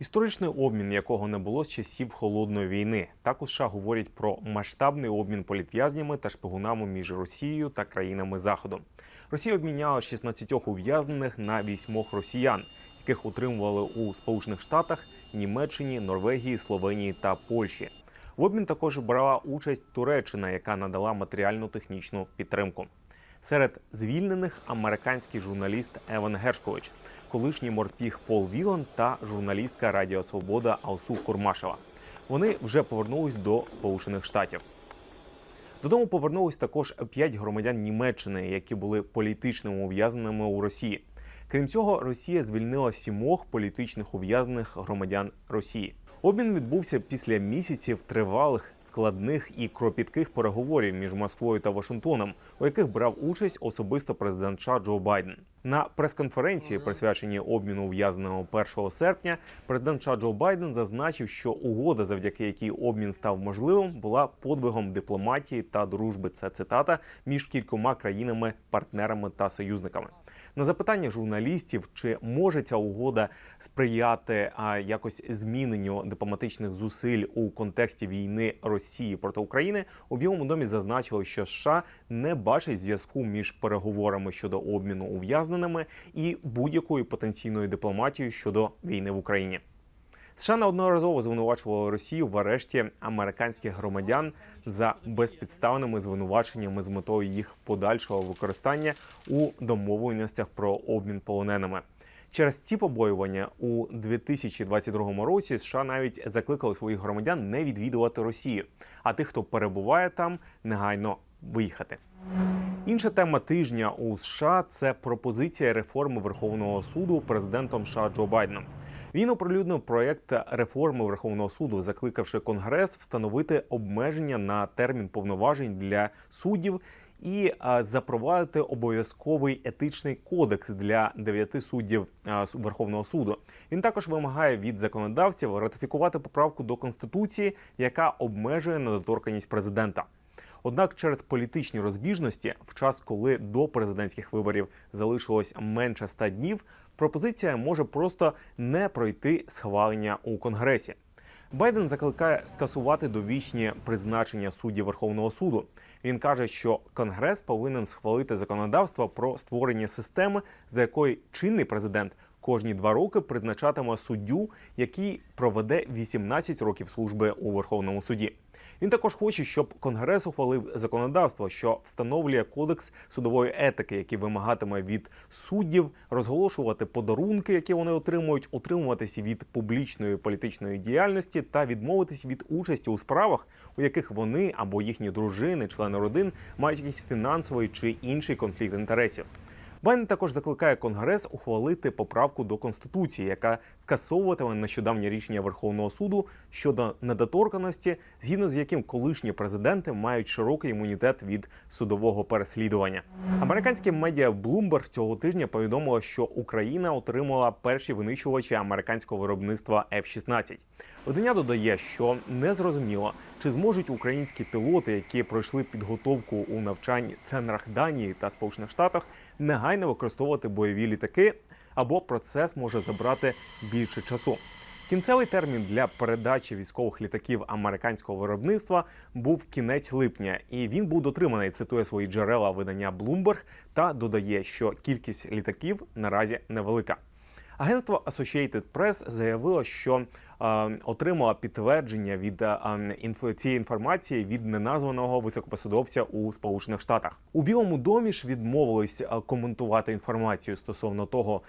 Історичний обмін, якого не було з часів холодної війни. Так у США говорять про масштабний обмін політв'язнями та шпигунами між Росією та країнами Заходу. Росія обміняла 16 ув'язнених на вісьмох росіян, яких утримували у Сполучених Штатах, Німеччині, Норвегії, Словенії та Польщі. В обмін також брала участь Туреччина, яка надала матеріальну технічну підтримку. Серед звільнених американський журналіст Еван Гершкович, колишній морпіг Пол Вілан та журналістка Радіо Свобода Алсу Курмашева. Вони вже повернулись до Сполучених Штатів. Додому повернулись також п'ять громадян Німеччини, які були політичними ув'язненими у Росії. Крім цього, Росія звільнила сімох політичних ув'язнених громадян Росії. Обмін відбувся після місяців тривалих, складних і кропітких переговорів між Москвою та Вашингтоном, у яких брав участь особисто президент США Джо Байден. На прес-конференції, присвяченій обміну ув'язненого 1 серпня, президент США Джо Байден зазначив, що угода, завдяки якій обмін став можливим, була подвигом дипломатії та дружби. Це цитата між кількома країнами, партнерами та союзниками. На запитання журналістів, чи може ця угода сприяти а, якось зміненню дипломатичних зусиль у контексті війни Росії проти України, у Білому домі зазначили, що США не бачить зв'язку між переговорами щодо обміну ув'язненими і будь-якою потенційною дипломатією щодо війни в Україні. США неодноразово звинувачували Росію в арешті американських громадян за безпідставними звинуваченнями з метою їх подальшого використання у домовленостях про обмін полоненими. Через ці побоювання у 2022 році США навіть закликали своїх громадян не відвідувати Росію, а тих, хто перебуває там, негайно виїхати. Інша тема тижня у США це пропозиція реформи Верховного суду президентом США Джо Байденом. Він оприлюднив проєкт реформи Верховного суду, закликавши Конгрес встановити обмеження на термін повноважень для суддів і запровадити обов'язковий етичний кодекс для дев'яти суддів Верховного суду. Він також вимагає від законодавців ратифікувати поправку до конституції, яка обмежує недоторканність президента. Однак через політичні розбіжності, в час, коли до президентських виборів залишилось менше ста днів, пропозиція може просто не пройти схвалення у конгресі. Байден закликає скасувати довічні призначення суддів Верховного суду. Він каже, що Конгрес повинен схвалити законодавство про створення системи, за якою чинний президент кожні два роки призначатиме суддю, який проведе 18 років служби у Верховному суді. Він також хоче, щоб Конгрес ухвалив законодавство, що встановлює кодекс судової етики, який вимагатиме від суддів розголошувати подарунки, які вони отримують, утримуватися від публічної політичної діяльності та відмовитись від участі у справах, у яких вони або їхні дружини, члени родин мають якийсь фінансовий чи інший конфлікт інтересів. Байден також закликає Конгрес ухвалити поправку до конституції, яка скасовуватиме нещодавнє рішення Верховного суду щодо недоторканості, згідно з яким колишні президенти мають широкий імунітет від судового переслідування. Американське медіа Bloomberg цього тижня повідомило, що Україна отримала перші винищувачі американського виробництва F-16. Видання додає, що не зрозуміло, чи зможуть українські пілоти, які пройшли підготовку у навчанні центрах Данії та Сполучених Штатах, негайно використовувати бойові літаки, або процес може забрати більше часу. Кінцевий термін для передачі військових літаків американського виробництва був кінець липня, і він був дотриманий. Цитує свої джерела видання Bloomberg та додає, що кількість літаків наразі невелика. Агентство Associated Press заявило, що отримало підтвердження від цієї інформації від неназваного високопосадовця у Сполучених Штатах. У Білому домі ж відмовились коментувати інформацію стосовно того,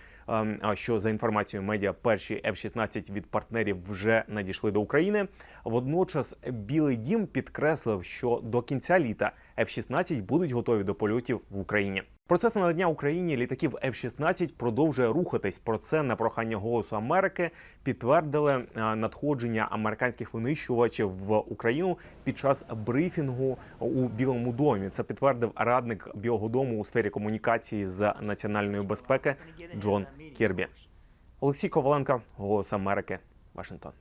що за інформацією медіа перші F-16 від партнерів вже надійшли до України. Водночас Білий Дім підкреслив, що до кінця літа F-16 будуть готові до польотів в Україні. Процес надання Україні літаків F-16 продовжує рухатись. Про це на прохання голосу Америки підтвердили е, надходження американських винищувачів в Україну під час брифінгу у Білому домі. Це підтвердив радник Білого дому у сфері комунікації з національної безпеки Джон Кірбі. Олексій Коваленко, Голос Америки, Вашингтон.